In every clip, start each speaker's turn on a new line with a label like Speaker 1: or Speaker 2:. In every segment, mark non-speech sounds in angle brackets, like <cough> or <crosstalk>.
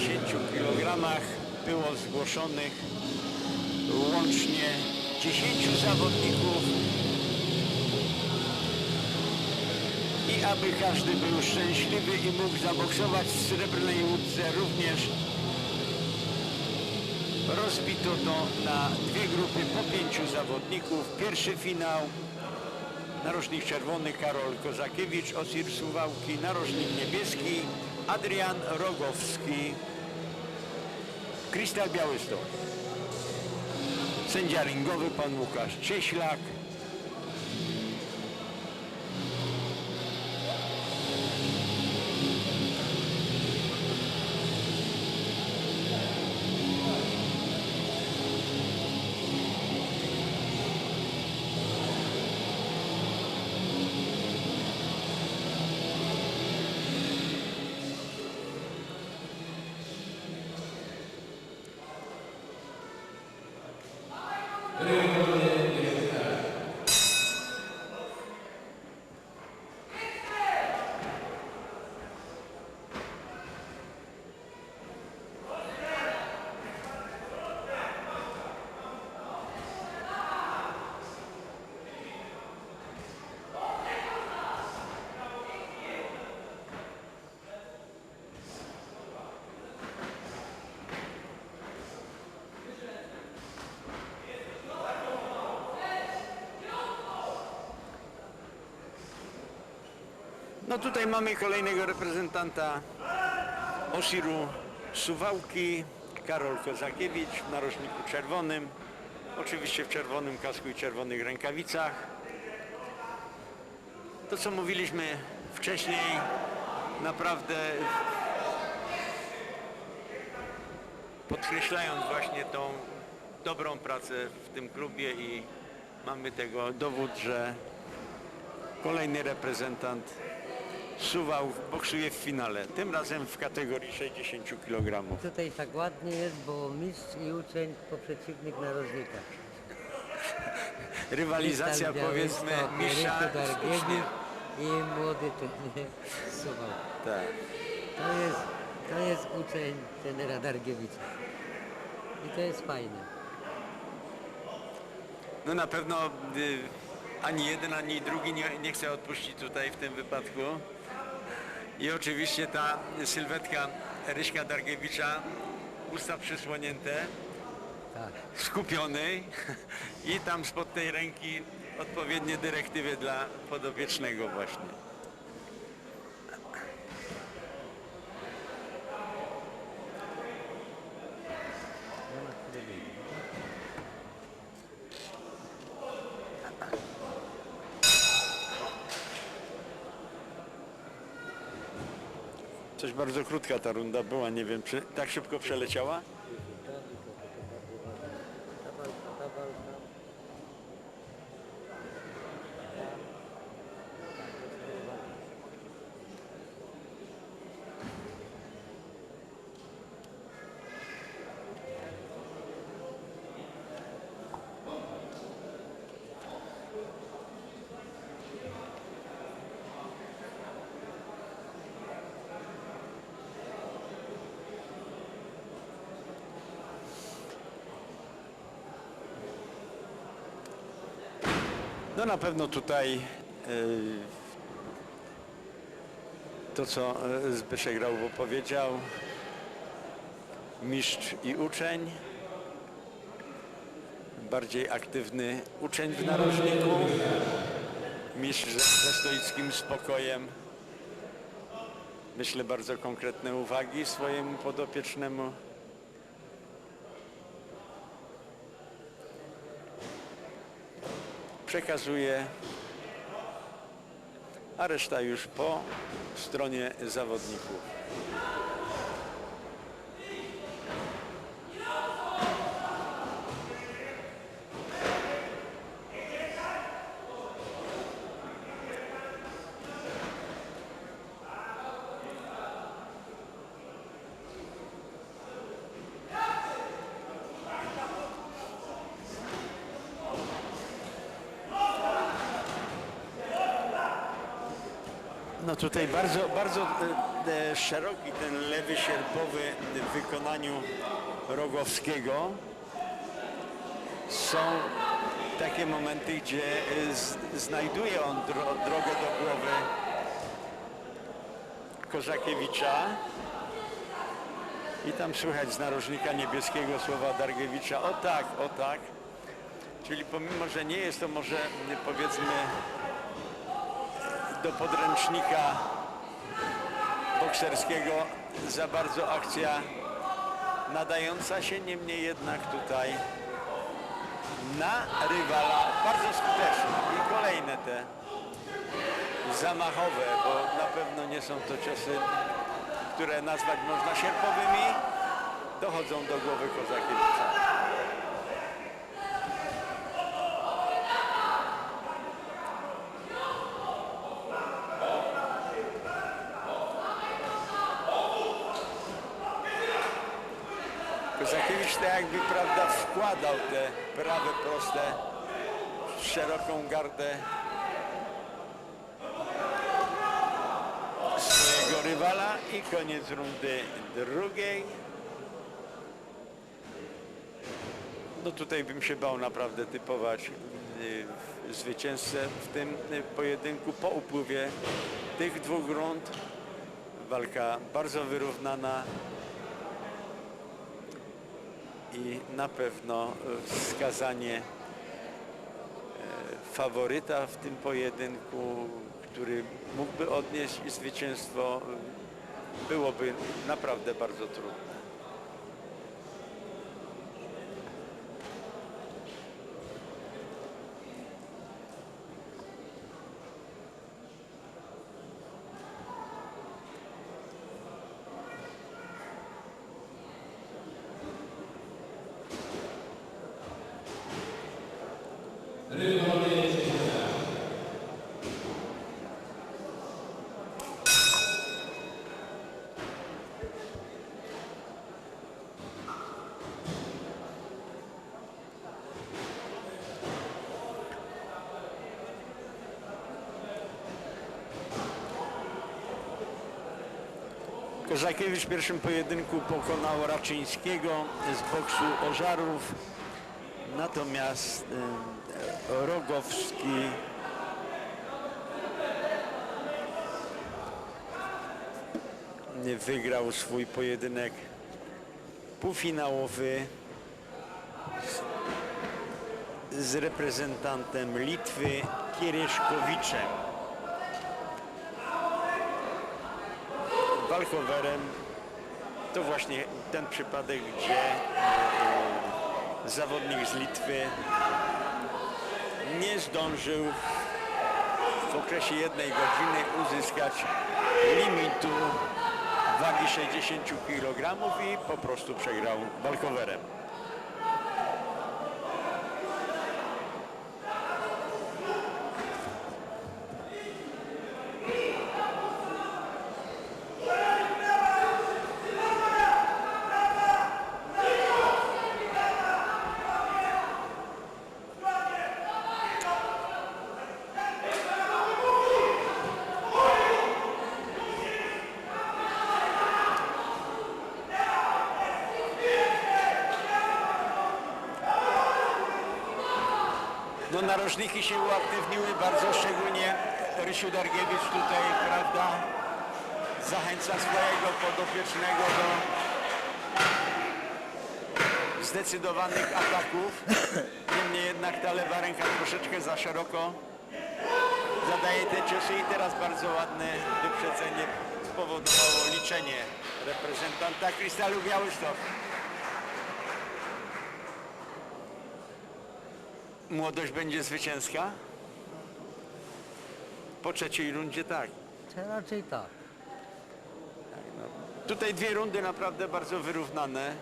Speaker 1: 60 kg było zgłoszonych łącznie 10 zawodników i aby każdy był szczęśliwy i mógł zaboksować w srebrnej łódce również rozbito to na dwie grupy po pięciu zawodników. Pierwszy finał Narożnik czerwony Karol Kozakiewicz, Osir Suwałki, narożnik niebieski Adrian Rogowski, Krystal Białystok. Sędzia ringowy pan Łukasz Cieślak. No tutaj mamy kolejnego reprezentanta Osiru Suwałki, Karol Kozakiewicz w narożniku czerwonym. Oczywiście w czerwonym kasku i czerwonych rękawicach. To co mówiliśmy wcześniej, naprawdę podkreślając właśnie tą dobrą pracę w tym klubie i mamy tego dowód, że kolejny reprezentant Suwał boksuje w finale, tym razem w kategorii 60 kg.
Speaker 2: Tutaj tak ładnie jest, bo mistrz i uczeń po przeciwnych narożnikach.
Speaker 1: Rywalizacja powiedzmy
Speaker 2: Białystok,
Speaker 1: mistrza z uczniem.
Speaker 2: i młody trener Suwał.
Speaker 1: Tak.
Speaker 2: To jest, to jest uczeń trenera Dargiewicza. I to jest fajne.
Speaker 1: No na pewno y, ani jeden, ani drugi nie, nie chce odpuścić tutaj w tym wypadku. I oczywiście ta sylwetka Ryśka Dargiewicza, usta przysłonięte,
Speaker 2: Tak.
Speaker 1: skupionej i tam spod tej ręki odpowiednie dyrektywy dla podopiecznego właśnie. Coś bardzo krótka ta runda była, nie wiem, czy tak szybko przeleciała?
Speaker 2: Ta walka, ta walka.
Speaker 1: No na pewno tutaj yy, to, co yy, Zbyszek Raubo powiedział, mistrz i uczeń, bardziej aktywny uczeń w narożniku, mistrz ze stoickim spokojem, myślę bardzo konkretne uwagi swojemu podopiecznemu. Przekazuje, a reszta już po stronie zawodników. No tutaj bardzo, bardzo e, e, szeroki ten lewy sierpowy w wykonaniu Rogowskiego. Są takie momenty, gdzie e, znajduje on dro, drogę do głowy Kozakiewicza. I tam słychać z narożnika niebieskiego słowa Dargiewicza o tak, o tak. Czyli pomimo, że nie jest to może powiedzmy do podręcznika bokserskiego za bardzo akcja nadająca się, niemniej jednak tutaj na rywala bardzo skutecznie. I kolejne te zamachowe, bo na pewno nie są to ciosy, które nazwać można sierpowymi, dochodzą do głowy Kozakiewicza. Kozakiewicz tak jakby prawda wkładał te prawe proste szeroką gardę swojego rywala i koniec rundy drugiej. No tutaj bym się bał naprawdę typować y, zwycięzcę w tym y, pojedynku po upływie tych dwóch rund. Walka bardzo wyrównana i na pewno y, wskazanie e, faworyta w tym pojedynku, który mógłby odnieść zwycięstwo, byłoby naprawdę bardzo trudne. Kozakiewicz w pierwszym pojedynku pokonał Raczyńskiego z boksu Ożarów, natomiast Rogowski wygrał swój pojedynek półfinałowy z, reprezentantem Litwy Kieryszkowiczem. Walkowerem to właśnie ten przypadek, gdzie e, zawodnik z Litwy nie zdążył w okresie jednej godziny uzyskać limitu wagi 60 kg i po prostu przegrał walkowerem. No narożniki się uaktywniły bardzo, szczególnie Rysiu Dargiewicz tutaj, prawda, zachęca swojego podopiecznego do zdecydowanych ataków. Niemniej jednak ta lewa ręka troszeczkę za szeroko zadaje te ciosy i teraz bardzo ładne wyprzedzenie spowodowało liczenie reprezentanta Krystalu Białystok. Młodość będzie zwycięska? Po trzeciej rundzie tak.
Speaker 2: Raczej tak.
Speaker 1: Tutaj dwie rundy naprawdę bardzo wyrównane.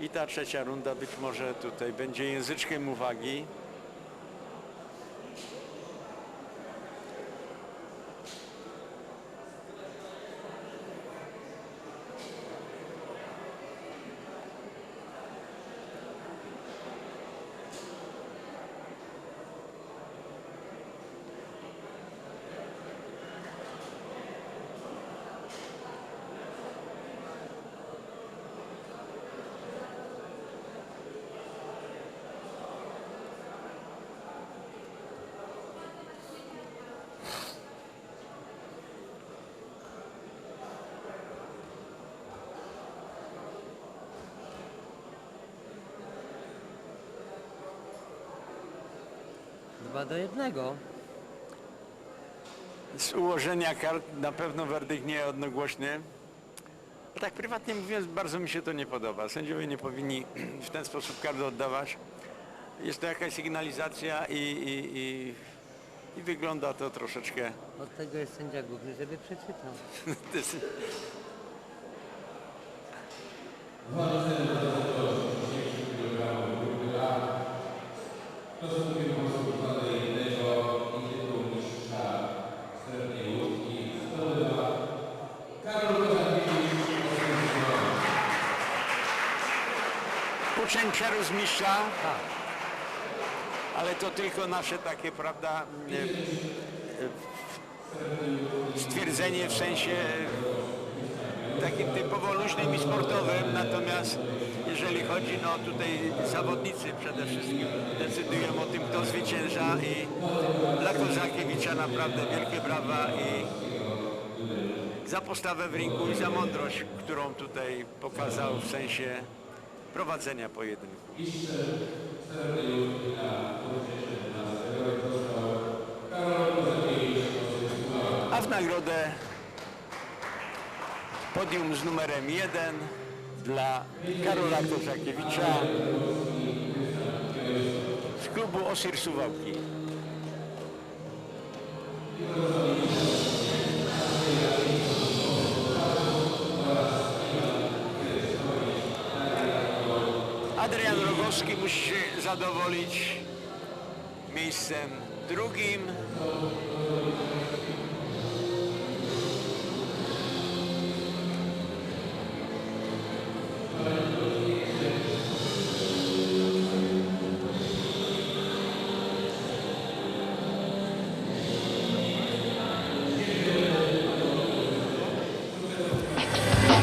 Speaker 1: I ta trzecia runda być może tutaj będzie języczkiem uwagi.
Speaker 2: Dwa do jednego.
Speaker 1: Z ułożenia kart na pewno werdykt nie jednogłośny. A tak prywatnie mówiąc, bardzo mi się to nie podoba. Sędziowie nie powinni w ten sposób karty oddawać. Jest to jakaś sygnalizacja i, i, i, i wygląda to troszeczkę...
Speaker 2: Od tego jest sędzia główny, żeby przeczytał. <laughs>
Speaker 1: Mistrza,
Speaker 2: Tak.
Speaker 1: ale to tylko nasze takie, prawda, e, e, stwierdzenie w sensie takim typowo luźnym i sportowym, natomiast jeżeli chodzi, no tutaj zawodnicy przede wszystkim decydują o tym, kto zwycięża i dla Kozakiewicza naprawdę wielkie brawa i za postawę w ringu i za mądrość, którą tutaj pokazał w sensie prowadzenia pojedynku. A w nagrodę podium z numerem 1 dla Karola Kozakiewicza z klubu Osir Suwałki. Adrian Rogowski musi się zadowolić miejscem drugim.